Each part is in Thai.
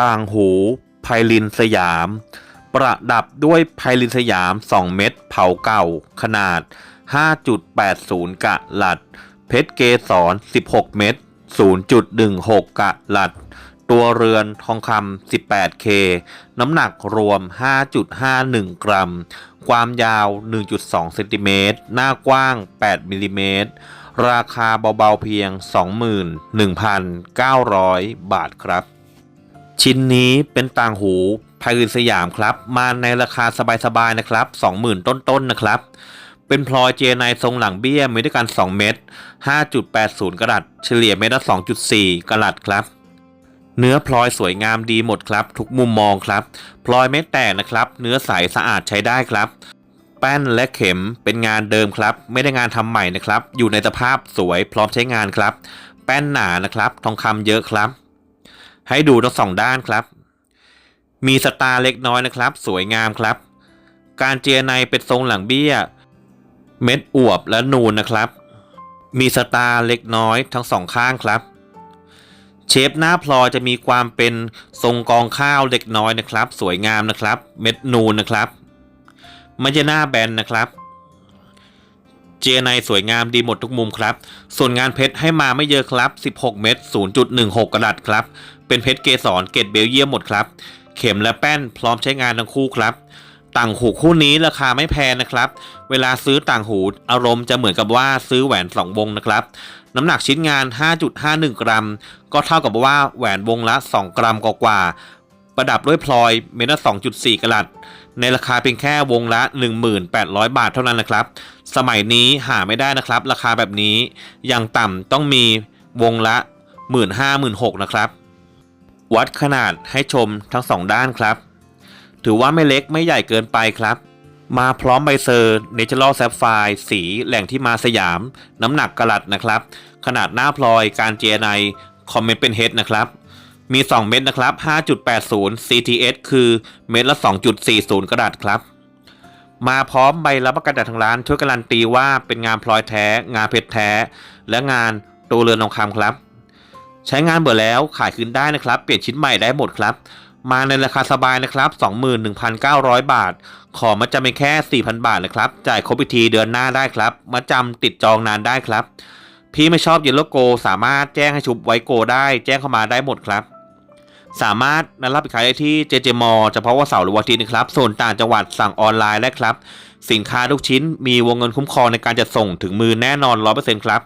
ต่างหูไพลินสยาม ประดับด้วยไพลินสยาม 2 เม็ดเผาเก่าขนาด 5.80 กะลัด เพชรเกสร 16 เม็ด0.16 กะลัด ตัวเรือนทองคำ 18K น้ำหนักรวม 5.51 กรัม ความยาว 1.2 เซนติเมตร หน้ากว้าง 8 มิลลิเมตร ราคาเบาๆเพียง 21,900 บาทครับ ชิ้นนี้เป็นต่างหูไพลินสยามครับ มาในราคาสบายๆนะครับ 20,000 ต้นๆนนะครับ เป็นพลอยเจไนทรงหลังเบี้ยมีด้วยกัน 2 เม็ด5.80 กรัตเฉลี่ยเม็ดละ 2.4 กรัตครับ เนื้อพลอยสวยงามดีหมดครับ ทุกมุมมองครับ พลอยไม่แตกนะครับ เนื้อใสสะอาดใช้ได้ครับ แป้นและเข็มเป็นงานเดิมครับ ไม่ได้งานทำใหม่นะครับ อยู่ในสภาพสวยพร้อมใช้งานครับ แป้นหนานะครับ ทองคำเยอะครับ ให้ดูทั้งสองด้านครับ มีสตาร์เล็กน้อยนะครับ สวยงามครับ การเจียในเป็นทรงหลังเบี้ย เม็ดอวบและนูนนะครับ มีสตาร์เล็กน้อยทั้งสองข้างครับ เชฟหน้าพลอยจะมีความเป็นทรงกองข้าวเล็กน้อยนะครับ สวยงามนะครับ เม็ดนูนนะครับไม่ใช่หน้าแบนนะครับ เจไนสวยงามดีหมดทุกมุมครับ ส่วนงานเพชรให้มาไม่เยอะครับ 16 เม็ด0.16 กระดัดครับ เป็นเพชรเกสรเกตเบลเยียมหมดครับ เข็มและแป้นพร้อมใช้งานทั้งคู่ครับ ต่างหูคู่นี้ราคาไม่แพงนะครับ เวลาซื้อต่างหูอารมณ์จะเหมือนกับว่าซื้อแหวนสองวงนะครับ น้ำหนักชิ้นงาน 5.51 กรัม ก็เท่ากับว่าแหวนวงละ 2 กรัมกว่าๆประดับด้วยพลอยเม็ดละ2.4 กรัต ในราคาเพียงแค่วงละ 1,800 บาทเท่านั้นนะครับ สมัยนี้หาไม่ได้นะครับ ราคาแบบนี้อย่างต่ำต้องมีวงละ 15,000-16,000นะครับ วัดขนาดให้ชมทั้งสองด้านครับ ถือว่าไม่เล็กไม่ใหญ่เกินไปครับ มาพร้อมใบเซอร์เนเชอรัลแซฟไฟสีแหล่งที่มาสยาม น้ำหนักกะลัดนะครับ ขนาดหน้าพลอยการเจไนคอมเมนต์เป็นเฮดนะครับ มี 2 เม็ดนะครับ 5.80 CTS คือเม็ดละ 2.40 กระดาษครับ มาพร้อมใบรับประกันจากทางร้านช่วยการันตีว่าเป็นงานพลอยแท้ งานเพชรแท้ และงานตัวเรือนทองคำครับ ใช้งานเบื่อแล้วขายคืนได้นะครับ เปลี่ยนชิ้นใหม่ได้หมดครับ มาในราคาสบายนะครับ 21,900 บาท ขอมาจำเป็นแค่ 4,000 บาทนะครับ จ่ายครบอีกทีเดือนหน้าได้ครับ มาจำติดจองนานได้ครับพี่ไม่ชอบเยลโลโก สามารถแจ้งให้ชุบไว้โกได้ แจ้งเข้ามาได้หมดครับ สามารถนัดรับขายได้ที่เจเจมอเฉพาะวันเสาร์หรือวันอาทิตย์นะครับ ส่วนต่างจังหวัดสั่งออนไลน์ได้ครับ สินค้าทุกชิ้นมีวงเงินคุ้มครองในการจัดส่งถึงมือแน่นอน 100%ครับ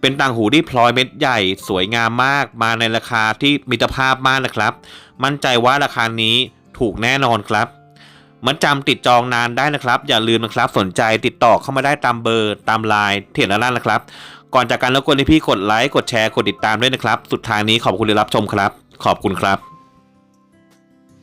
เป็นต่างหูที่พลอยเม็ดใหญ่สวยงามมาก มาในราคาที่มิตรภาพมากนะครับ มั่นใจว่าราคานี้ถูกแน่นอนครับมันจำติดจองนานได้นะครับ อย่าลืมนะครับ สนใจติดต่อเข้ามาได้ตามเบอร์ตามไลน์เทียนด้านล่างนะครับ ก่อนจากการรบกวนให้พี่กดไลค์กดแชร์กดติดตามด้วยนะครับ สุดท้ายนี้ขอบคุณที่รับชมครับ ขอบคุณครับ